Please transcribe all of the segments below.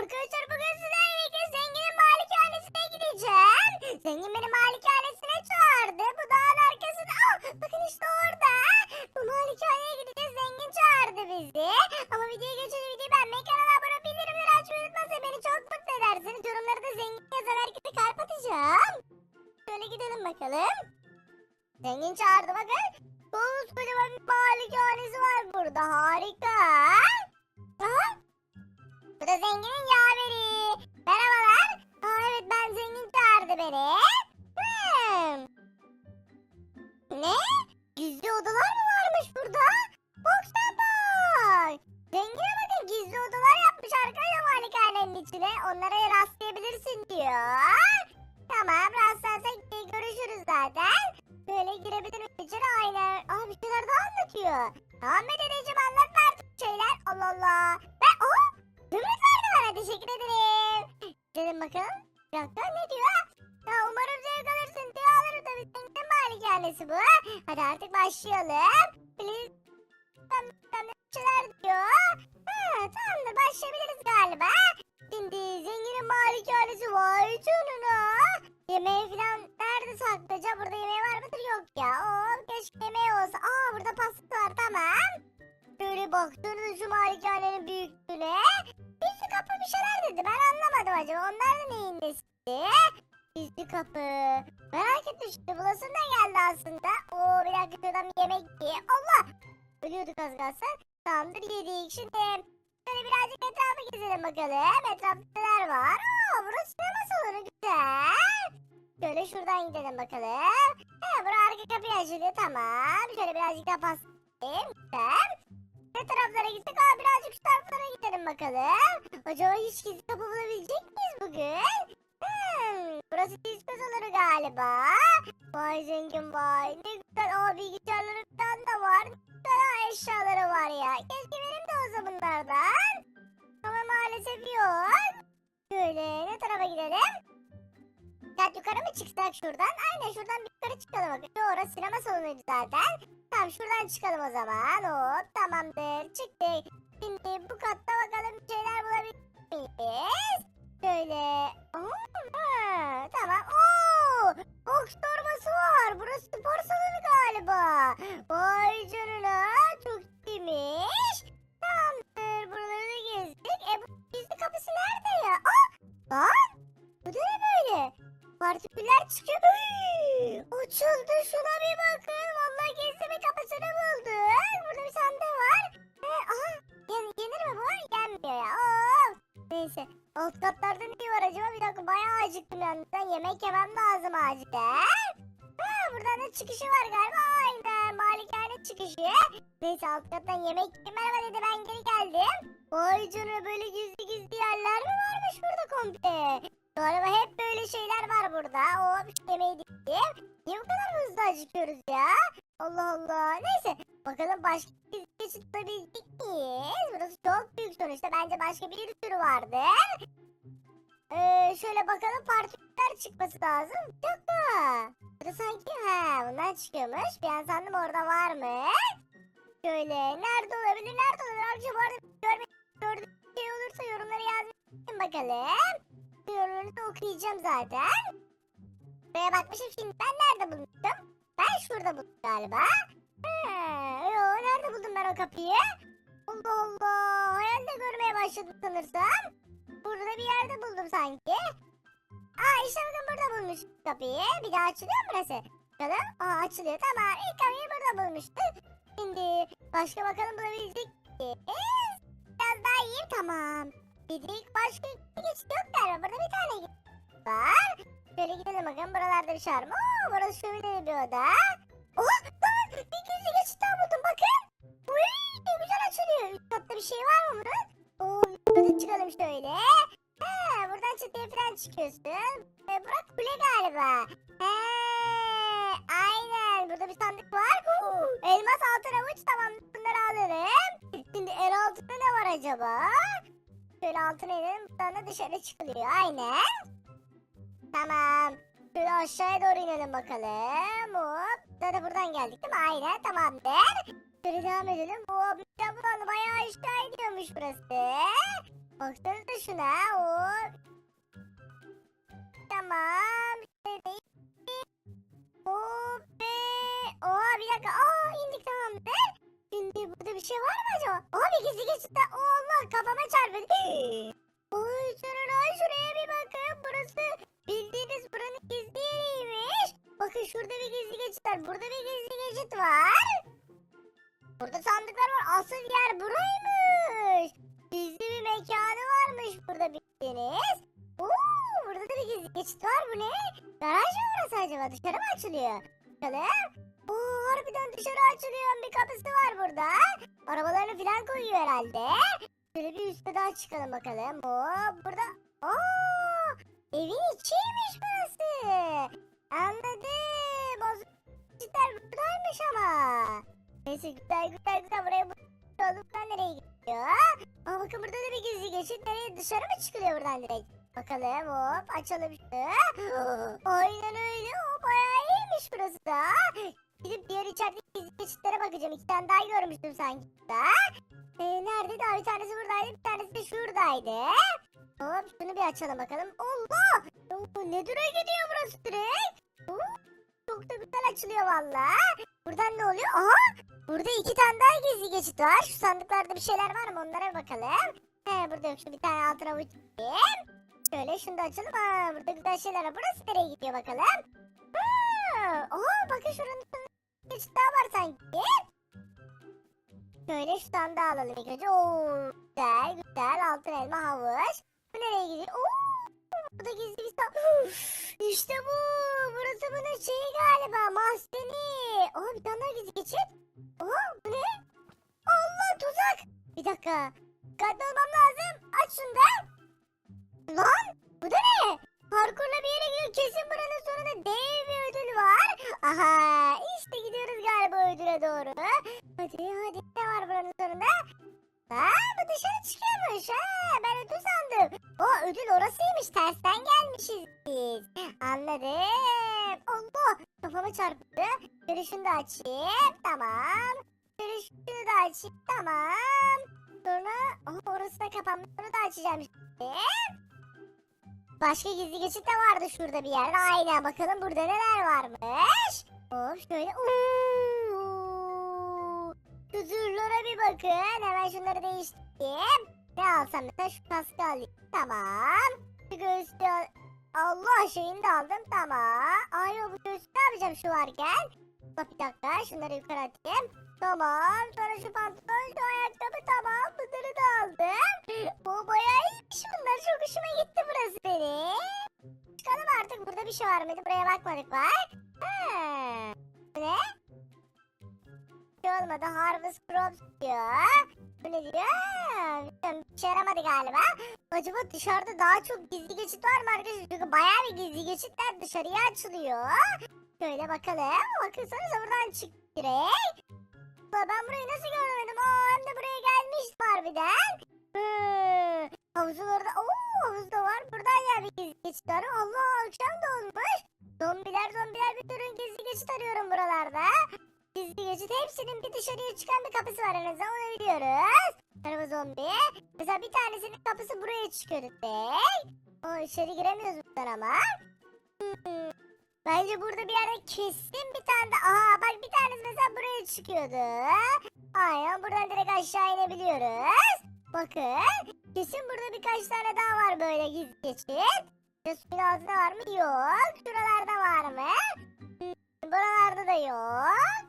Arkadaşlar bugün sizlerle birlikte zenginin malikanesine gideceğim. Zengin beni malikanesine çağırdı. Bu dağın arkasında. Aa, bakın işte orada. Bu malikaneye gideceğiz. Zengin çağırdı bizi. Ama videoyu geçince videoyu beğenmeyi, kanala abone olup bildirimleri açmayı unutmazsanız beni çok mutlu edersiniz. Yorumlara da zengin yazan herkese kalp. Şöyle gidelim bakalım. Zengin çağırdı bakın. Koskocaman bir malikanesi var burada. Harika. Aha. Bu da zenginin yaveri. Merhabalar. Aa, evet ben zengin çağırdı beni. Hmm. Ne? Gizli odalar mı varmış burada? Boksa. Zengine bakın gizli odalar yapmış arkadaşlar malikanenin içine. Onlara rastlayabilirsin diyor. Tamam rastlarsak görüşürüz zaten. Böyle girebilirim içeri aynen. Aa bir şeyler daha anlatıyor. Mı dedeciğim anlat artık şeyler. Allah Allah. Dedim bakalım. Dakika ne diyor? Ya umarım zevk alırsın diyor alırım tabii. Senin malikanesi bu. Hadi artık başlayalım. Please. Tam, tam şeyler diyor. Ha, tamamdır başlayabiliriz galiba. Şimdi zenginin malikanesi vay canına. Yemeği falan nerede saklayacak? Burada yemeği var mıdır? Yok ya. Oo, keşke yemeği olsa. Aa burada pasta var tamam. Şöyle baktığınızda şu malikanenin büyüklüğüne. Kapı bir şeyler dedi. Ben anlamadım acaba. Onlar da neyin nesi? Gizli kapı. Merak ettim şimdi. Bulasın da geldi aslında. Oo bir dakika şuradan yemek ye. Allah! Ölüyorduk az kalsın. Tamamdır yedik. Şimdi şöyle birazcık etrafı gezelim bakalım. Etrafta neler var? Oo burası sinema salonu güzel. Şöyle şuradan gidelim bakalım. He burası arka kapıyı açılıyor tamam. Şöyle birazcık daha paslayayım. Güzel. Bakalım. Acaba hiç gizli kapı bulabilecek miyiz bugün? Hmm, burası disco salonu galiba. Vay zengin vay. Ne güzel. Aa bilgisayarları falan da var. Ne güzel eşyaları var ya. Keşke benim de olsa bunlardan. Ama maalesef yok. Şöyle ne tarafa gidelim? Ya yukarı mı çıksak şuradan? Aynen şuradan bir yukarı çıkalım bakın. Orası sinema salonuydu zaten. Tamam şuradan çıkalım o zaman. Hop tamamdır. Çıktık. Şimdi bu katta bakalım bir şeyler bulabilir miyiz? Şöyle. Aa, tamam. Oo! Boks torbası var. Burası spor salonu galiba. Vay canına. Çok iyiymiş. Tamamdır. Buraları da gezdik. E bu gizli kapısı nerede ya? Aa! Lan! Bu da ne böyle? Partiküller çıkıyor. Açıldı şuna bir bakın. Vallahi gezdirme kapısını Neyse. Alt katlarda ne var acaba? Bir dakika bayağı acıktım yalnız. Yemek yemem lazım acilen. Ha, buradan da çıkışı var galiba. Aynen. Malikane çıkışı. Neyse alt kattan yemek yiyeyim. Merhaba dedi ben geri geldim. Vay canına böyle gizli gizli yerler mi varmış burada komple? Galiba hep böyle şeyler var burada. O yemeği diktim. Niye bu kadar hızlı acıkıyoruz ya? Allah Allah. Neyse. Bakalım başka bir geçit bulabilecek miyiz? Burası çok büyük sonuçta. Bence başka bir sürü vardır. Ee, şöyle bakalım partiküller çıkması lazım. Yok mu? Burada sanki ha bundan çıkıyormuş. Bir an sandım orada var mı? Şöyle nerede olabilir? Nerede olabilir? Akşam bu arada görmek gördüğüm şey olursa yorumlara yazmayı bakalım. Yorumları da okuyacağım zaten. Buraya bakmışım şimdi ben nerede bulmuştum? Ben şurada buldum galiba. Yo, nerede buldum ben o kapıyı? Allah Allah. Hayalde görmeye başladım sanırsam. Burada bir yerde buldum sanki. Aa işte bakın burada bulmuştum kapıyı. Bir daha açılıyor mu burası? Bakalım. Aa açılıyor tamam. İlk kapıyı burada bulmuştuk. Şimdi başka bakalım bulabilecek miyiz? Biraz daha iyiyim tamam. Dedik başka bir yok galiba. Burada bir tane var. Şöyle gidelim bakalım buralarda bir şey var mı? Oo, burası şöyle bir oda. Oha lan bir gizli geçit daha buldum bakın. Üst katta bir şey var mı bunun? Oo yukarı çıkalım şöyle. Ha, buradan çatıya falan çıkıyorsun. Ee, Burak kule galiba. He, aynen. Burada bir sandık var. Huu, elmas altın avuç tamam. Bunları alırım. Şimdi el altında ne var acaba? Şöyle altına inelim. Buradan da dışarı çıkılıyor. Aynen. Tamam. Şöyle aşağıya doğru inelim bakalım. Hop. Zaten buradan geldik değil mi? Aynen tamamdır. Şöyle devam edelim. Hop. Ya buradan bayağı aşağı iniyormuş burası. Baksanıza şuna. Hop. Tamam. Hop ve... Oha bir dakika. Aa indik tamamdır. Şimdi burada bir şey var mı acaba? Aa bir gizli geçitte. Allah kafama çarptı. Oy şuraya şuraya bir bakın. Burası bildiğiniz buranın gizli yeriymiş. Bakın şurada bir gizli geçit var. Burada bir gizli geçit var. Burada sandıklar var. Asıl yer buraymış. Gizli bir mekanı varmış burada bildiğiniz. Oo, burada da bir gizli geçit var. Bu ne? Garaj mı burası acaba? Dışarı mı açılıyor? Bakalım. Oo, harbiden dışarı açılıyor. Bir kapısı var burada. Arabalarını falan koyuyor herhalde. Şöyle bir üstte daha çıkalım bakalım. Oo, burada. Oo, evin içiymiş burası. Anladım. Cidden buradaymış ama. Neyse güzel güzel güzel buraya buldum. Ben nereye gidiyor? Aa bakın burada da bir gizli geçit. Nereye dışarı mı çıkılıyor buradan direkt? Bakalım hop açalım şunu. Aynen öyle. O bayağı iyiymiş burası da. Gidip diğer içerideki gizli geçitlere bakacağım. İki tane daha görmüştüm sanki da. Ee, nerede daha bir tanesi buradaydı bir tanesi de şuradaydı. Hop şunu bir açalım bakalım. Allah! Oo, ne düre gidiyor burası direkt? Oo, çok da güzel açılıyor valla. Buradan ne oluyor? Aha! Burada iki tane daha gizli geçit var. Şu sandıklarda bir şeyler var mı onlara bakalım. He burada yok. Şu bir tane altına uçayım. Şöyle şunu da açalım. Aa, burada güzel şeyler var. Burası nereye gidiyor bakalım. Ha, Oha bakın şuranın geçit daha var sanki. Şöyle şu sandığı alalım ilk önce. Oo, güzel güzel altın elma havuç. Dakika. Dikkatli olmam lazım. Aç şunu da. Lan bu da ne? Parkurla bir yere gidiyor. Kesin buranın sonunda dev bir ödül var. Aha işte gidiyoruz galiba ödüle doğru. Hadi hadi ne var buranın sonunda? Aa bu dışarı çıkıyormuş ha. Ben ödül sandım. O ödül orasıymış. Tersten gelmişiz biz. Anladım. Allah kafama çarptı. Şunu da açayım. Tamam. Şunu da açayım. Tamam. Sonra oh, orası da kapanmış. Onu da açacağım. Başka gizli geçit de vardı şurada bir yerde. Aynen bakalım burada neler varmış. Hop şöyle. Zırhlara bir bakın. Hemen şunları değiştireyim. Ne alsam mesela şu kaskı alayım. Tamam. Şu göğüslü al- Allah şeyini de aldım. Tamam. Ay bu göğüslü ne yapacağım şu varken? Bir dakika şunları yukarı atayım. Tamam. Şu pantolon, şu ayakkabı tamam. Bunları da aldım. Bu bayağı iyiymiş bunlar. Çok hoşuma gitti burası benim. Çıkalım artık. Burada bir şey var mıydı? Buraya bakmadık. Ha. Bu ne? Şey olmadı. Harvest Crops diyor. Bu ne diyor? Bilmiyorum. Bir şey yaramadı galiba. Acaba dışarıda daha çok gizli geçit var mı arkadaşlar? Çünkü bayağı bir gizli geçitler dışarıya açılıyor. Şöyle bakalım. Bakırsanız buradan çık direkt. Ulan ben burayı nasıl görmedim? Hem de buraya gelmiş harbiden. Hmm. Havuzun orada. Oo havuz da var. Buradan bir gizli geçit var. Allah akşam da olmuş. Zombiler zombiler bir durun gizli geçit arıyorum buralarda. Gizli geçit hepsinin bir dışarıya çıkan bir kapısı var en azından onu biliyoruz. Merhaba zombi. Mesela bir tanesinin kapısı buraya çıkıyor direkt. O içeri giremiyoruz buradan ama. Hmm. Bence burada bir yerde kesin bir tane de... Aa bak bir tanesi mesela buraya çıkıyordu. Aynen buradan direkt aşağı inebiliyoruz. Bakın. Kesin burada birkaç tane daha var böyle gizli geçit. Suyun altında var mı? Yok. Şuralarda var mı? Hmm, Buralarda da yok.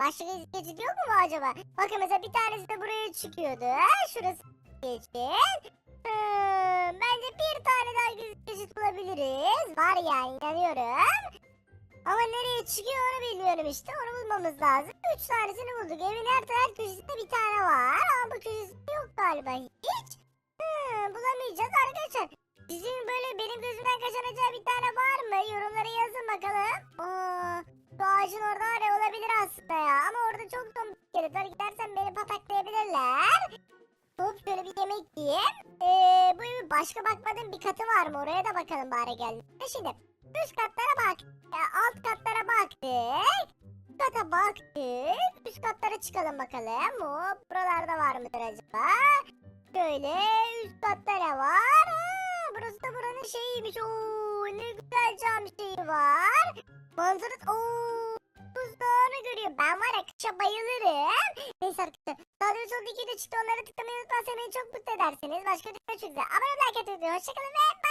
Başka gizli geçit yok mu acaba? Bakın mesela bir tanesi de buraya çıkıyordu. Şurası geçit. Hmm, bence bir tane daha geçit bulabiliriz. Var ya inanıyorum. Ama nereye çıkıyor onu bilmiyorum işte. Onu bulmamız lazım. Üç tanesini bulduk. Evin her taraf köşesinde bir tane var. Ama bu köşesinde yok galiba hiç. Hmm, bulamayacağız arkadaşlar. Sizin böyle benim gözümden kaçan acaba bir tane var mı? Yorumlara yazın bakalım. Aa, şu ağacın orada var ya olabilir aslında ya. Ama orada çok zombi iskeletler. Gidersen beni pataklayabilirler. Hop şöyle bir yemek yiyeyim. Başka bakmadığım bir katı var mı? Oraya da bakalım bari geldi. Şimdi üst katlara bak. e, alt katlara baktık. Üst kata baktık. Üst katlara çıkalım bakalım. Hop buralarda var mıdır acaba? şöyle üst katta ne var? Ha, burası da buranın şeyiymiş. Oo, ne güzel cam şeyi var. Manzarası ooo. Buzdağını görüyor. Ben var ya kışa bayılırım. Neyse arkadaşlar. Son iki de çıktı. Onları tıklamayı unutmazsanız beni çok mutlu edersiniz. Başka bir görüşmek üzere. Abone olmayı like atmayı unutmayın. Hoşçakalın ve